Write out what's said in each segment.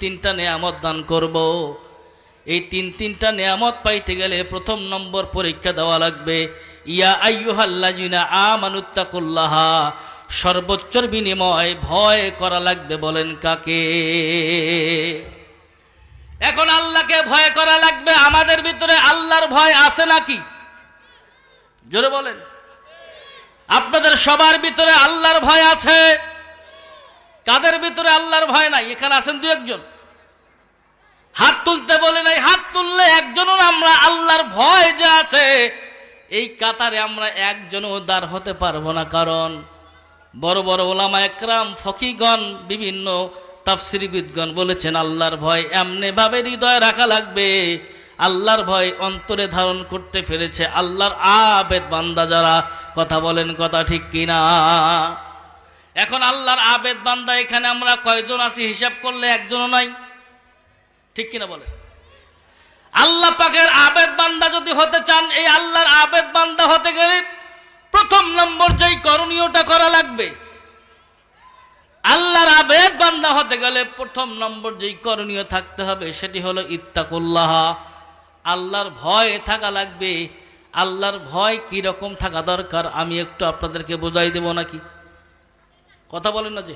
তিনটা নেয়ামত দান করব। এই তিন তিনটা নেয়ামত পাইতে গেলে প্রথম নম্বর পরীক্ষা দেওয়া লাগবে। ইয়া আইয়ুহাল্লাজিনা আমানুত্তাকুল্লাহা, সর্বোচ্চর বিনিময় ভয় করা লাগবে বলেন কাকে? এখন আল্লাহকে ভয় করা লাগবে, আমাদের ভিতরে আল্লাহর ভয় আছে নাকি? জোরে বলেন। আপনাদের সবার ভিতরে আল্লাহর ভয় আছে। কাদের ভিতরে আল্লাহর ভয় নাই? এখানে আছেন দু একজন। হাত তুলতে বলে নাই, হাত তুললে একজনও আমরা আল্লাহর ভয় যে আছে, এই কাতারে আমরা একজনও দাঁড় হতে পারব না। কারণ বড় বড় ওলামা একরাম, ফকিগণ, বিভিন্ন তাফসিরিবিদগণ বলেছেন, আল্লাহর ভয় এমনি ভাবে হৃদয় রাখা লাগবে। আল্লাহর ভয় অন্তরে ধারণ করতে পেরেছে। আল্লাহর আবেদ বান্দা যারা, কথা বলেন কথা ঠিক কিনা? এখন আল্লাহর আবেদ বান্দা এখানে আমরা কয়জন আছি হিসাব করলে একজনও নাই? ঠিক কিনা বলে? আল্লাহ পাকের আবেদ বান্দা যদি হতে চান, এই আল্লাহর আবেদ বান্দা হতে গেলে প্রথম নম্বর যেই করণীয়টা করা লাগবে। আল্লাহর আবেদ বান্দা হতে গেলে প্রথম নম্বর যেই করণীয় থাকতে হবে সেটি হলো ইত্তাকুল্লাহ। আল্লাহর ভয় থাকা লাগবে। আল্লাহর ভয় কি রকম থাকা দরকার আমি একটু আপনাদেরকে বোঝাই দেব নাকি? কথা বলেন না যে।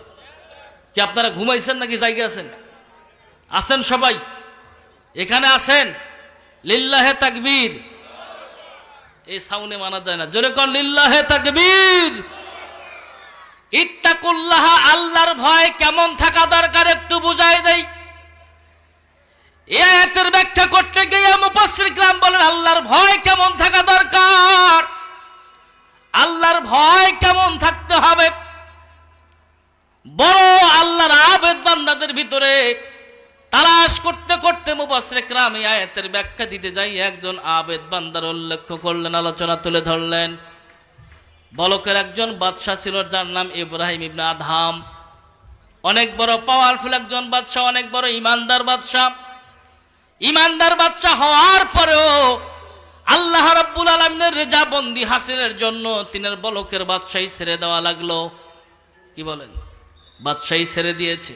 কি আপনারা ঘুমাইছেন নাকি জায়গা আছেন? আছেন সবাই? এখানে আছেন? লিল্লাহে তাকবীর। এই সাউনে মানা যায় না। জোরে কর লিল্লাহে তাকবীর। ইত্তাকুল্লাহ, আল্লাহর ভয় কেমন থাকা দরকার একটু বুঝাই দেই। এ আয়াতের ব্যাখ্যা করতে গিয়ে মুফাসসির গ্রাম বলেন, আল্লাহর ভয় কেমন থাকা দরকার? আল্লাহর ভয় বান্দাদের ভিতরে তালাশ করতে করতে মুবাসরে ক্রাম এই আয়াতের ব্যাখ্যা দিতে যাই, একজন আবেদ বান্দার উল্লেখ করলেন, আলোচনা তুলে ধরলেন। বলকের একজন বাদশাহ ছিল, যার নাম ইব্রাহিম ইবনে আদহাম। অনেক বড় পাওয়ারফুল একজন বাদশাহ, অনেক বড় ইমানদার বাদশাহ। ইমানদার বাদশাহ হওয়ার পরেও আল্লাহ রাব্বুল আলমিনের রেজাবন্দি হাসিলের জন্য তিনের বলকের বাদশাহী ছেড়ে দেওয়া লাগল। কি বলেন? বাদশাহী ছেড়ে দিয়েছে।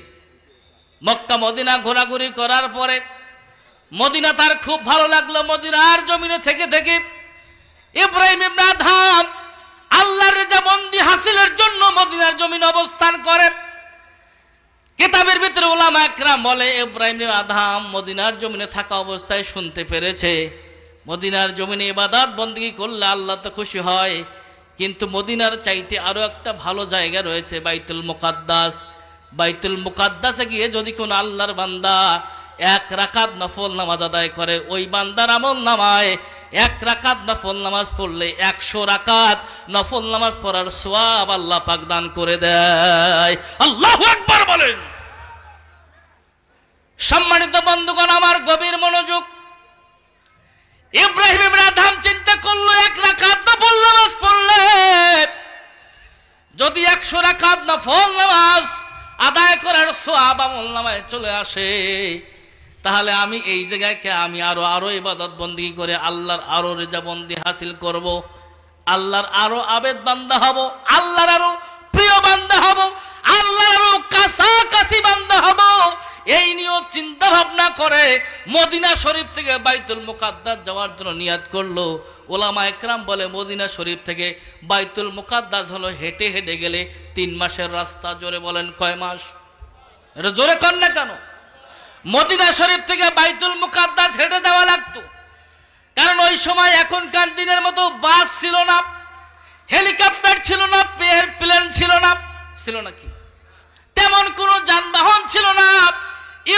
মক্কা মদিনা ঘোরাঘুরি করার পরে মদিনা তার খুব ভালো লাগল। মদিনার জমিনে থেকে থেকে ইব্রাহিম আদহাম আল্লাহর রেজাবন্দি হাসিলের জন্য মদিনার জমিন অবস্থান করে। কিতাবের ভিতরে ওলামা একরাম বলে, ইব্রাহিম আধাম মদিনার জমিনে থাকা অবস্থায় শুনতে পেরেছে। মদিনার জমিনে ইবাদত বন্দী করলে আল্লাহ তো খুশি হয়। কিন্তু মদিনার চাইতে আরও একটা ভালো জায়গা রয়েছে, বাইতুল মুকাদ্দাস। বাইতুল মুকাদ্দাসে গিয়ে যদি কোনো আল্লাহর বান্দা এক রাকাত নফল নামাজ আদায় করে, ওই বান্দার আমল নামায় এক রাকাত নফল নামাজ পড়লে একশো রাকাত নফল নামাজ পড়ার সোয়াব আল্লাহ পাক দান করে দেয়। আল্লাহ একবার বলেন। সম্মানিত বন্ধুগণ, আমার গভীর মনোযোগ। ইব্রাহিম ইব্রাহিম চিন্তা করল, এক রাকাত নফল নামাজ পড়লে যদি একশো রাকাত নফল নামাজ করার সোয়াব আমল নামায় চলে আসে। তাহলে আমি এই জায়গায় আমি আরও আরও ইবাদত বন্দি করে আল্লাহর আরও রেজাবন্দি হাসিল করব। আল্লাহর আরও আবেদ বান্দা হব, আল্লাহর আরও প্রিয় বান্দা হব, আল্লাহর আরও কাছাকাছি বান্দা হব। এই নিয়ে চিন্তা ভাবনা করে মদিনা শরীফ থেকে বাইতুল মুকাদ্দাস যাওয়ার জন্য নিয়াদ করল। ওলামা একরাম বলে, মদিনা শরীফ থেকে বাইতুল মুকাদ্দাস হলো হেঁটে হেঁটে গেলে তিন মাসের রাস্তা। জোরে বলেন, কয় মাস? জোরে কর না কেন? মদিনা শরীফ থেকে বাইতুল মুকাদ্দাস হেঁটে যাওয়া লাগতো। কারণ ওই সময় এখনকার দিনের মতো বাস ছিল না, হেলিকপ্টার ছিল না, পেয়ার প্লেন ছিল না। ছিল না কি? তেমন কোনো যানবাহন ছিল না।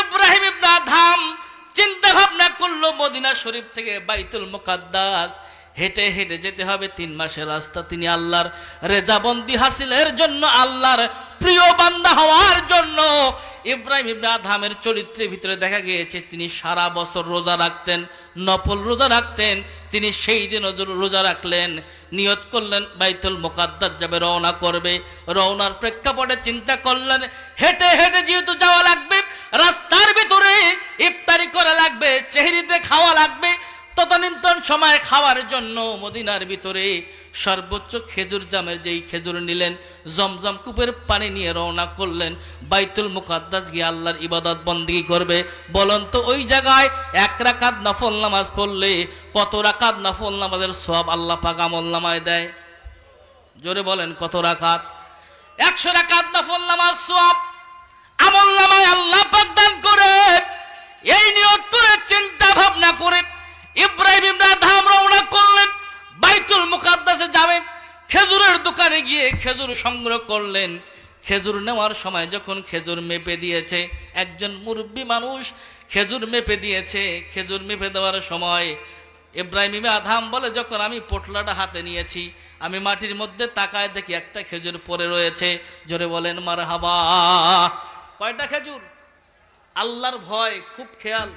ইব্রাহিম ইবনা ধাম চিন্তা ভাবনা করল মদিনা শরীফ থেকে বাইতুল মুকাদ্দাস হেঁটে হেঁটে যেতে হবে তিন মাসের রাস্তা। তিনি আল্লাহর রেজাবন্দি হাসিলের জন্য, আল্লাহর প্রিয় বান্দা হওয়ার জন্য ইব্রাহিম ইবনে আদহামের চরিত্রের ভিতরে দেখা গিয়েছে, তিনি সারা বছর রোজা রাখতেন, নফল রোজা রাখতেন। তিনি সেই দিন রোজা রাখলেন, নিয়ত করলেন, বাইতুল মোকাদ্দাস যাবে রওনা করবে। রওনার প্রেক্ষাপটে চিন্তা করলেন, হেঁটে হেঁটে যেহেতু যাওয়া লাগবে, রাস্তার ভিতরে ইফতারি করা লাগবে, চেহারিতে খাওয়া লাগবে তদানীন্তন সময় খাওয়ার জন্য মদিনার ভিতরে সর্বোচ্চ খেজুর জামের যেই খেজুর নিলেন, জমজম কূপের পানি নিয়ে রওনা করলেন, বাইতুল মুকাদ্দাস গিয়ে আল্লাহর ইবাদত বন্দিগি করবে। বলুন তো ওই জায়গায় এক রাকাত নফল নামাজ পড়লে কত রাকাত নফল নামাজের সব আল্লাহ পাক আমল নামায় দেয়? জোরে বলেন কত রাকাত? একশো রাকাত নফল নামাজ সব আমল নামায় আল্লাহ পাক দান করে এই নিয়ত করে চিন্তা ভাবনা করে ইব্রাহিম ইমরা ধাম রওনা করলেন বাইতুল মুকাদ্দাসে যাবে খেজুরের দোকানে গিয়ে খেজুর সংগ্রহ করলেন। খেজুর নেওয়ার সময় যখন খেজুর মেপে দিয়েছে, একজন মুরব্বী মানুষ খেজুর মেপে দিয়েছে। খেজুর মেপে দেওয়ার সময় ইব্রাহিম ইমে আধাম বলে, যখন আমি পোটলাটা হাতে নিয়েছি, আমি মাটির মধ্যে তাকায় দেখি একটা খেজুর পরে রয়েছে। জোরে বলেন মার হাবা কয়টা খেজুর? আল্লাহর ভয়, খুব খেয়াল।